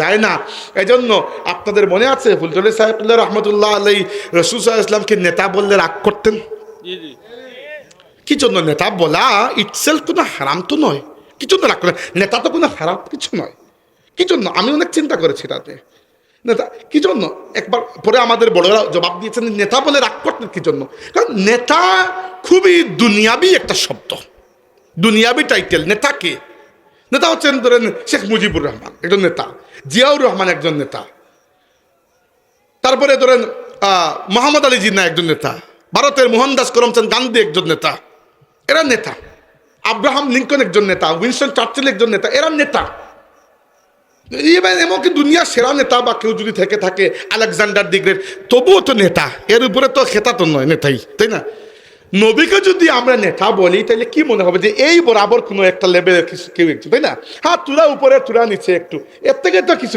যায় না। এজন্য আপনাদের মনে আছে ফুলতলি সাহেবুল্লাহ রহমতুল্লাহ আলাই রসুল ইসলামকে নেতা বললে রাগ করতেন? কি জন্য নেতা বলা? ইটসেলফ কোনো হারাম তো নয়। কি জন্য রাগ করে নেতা তো কোনো হারাম কিছু নয়। কি জন্য? আমি অনেক চিন্তা করেছি তাতে নেতা কি জন্য? একবার পরে আমাদের বড়রা জবাব দিয়েছেন নেতা বলে রাগ করতেন কি জন্য? কারণ নেতা খুবই দুনিয়াবি একটা শব্দ। দুনিয়াবি টাইটেল নেতা কে? নেতা হচ্ছেন ধরেন শেখ মুজিবুর রহমান একজন নেতা। জিয়াউর রহমান একজন নেতা। তারপরে ধরেন মোহাম্মদ আলী জিন্না একজন নেতা। ভারতের মোহনদাস করমচাঁদ গান্ধী একজন নেতা। এরা নেতা। আব্রাহাম লিঙ্কন একজন নেতা। উইনস্টন চার্চিল একজন নেতা। এরা নেতা। এমনকি দুনিয়ার সেরা নেতা বা কেউ যদি থেকে থাকে, আলেকজান্ডার দিগ্রের তবুও তো নেতা। এর উপরে তো খেতা তো নয়, নেতাই, তাই না? নবীকে যদি আমরা নেতা বলি, তাহলে কি মনে হবে যে এই বরাবর কোনো একটা লেভেলের কিছু কেউ একটু, তাই না? হ্যাঁ তুরা উপরে তুরা নিচে একটু। এর থেকে তো কিছু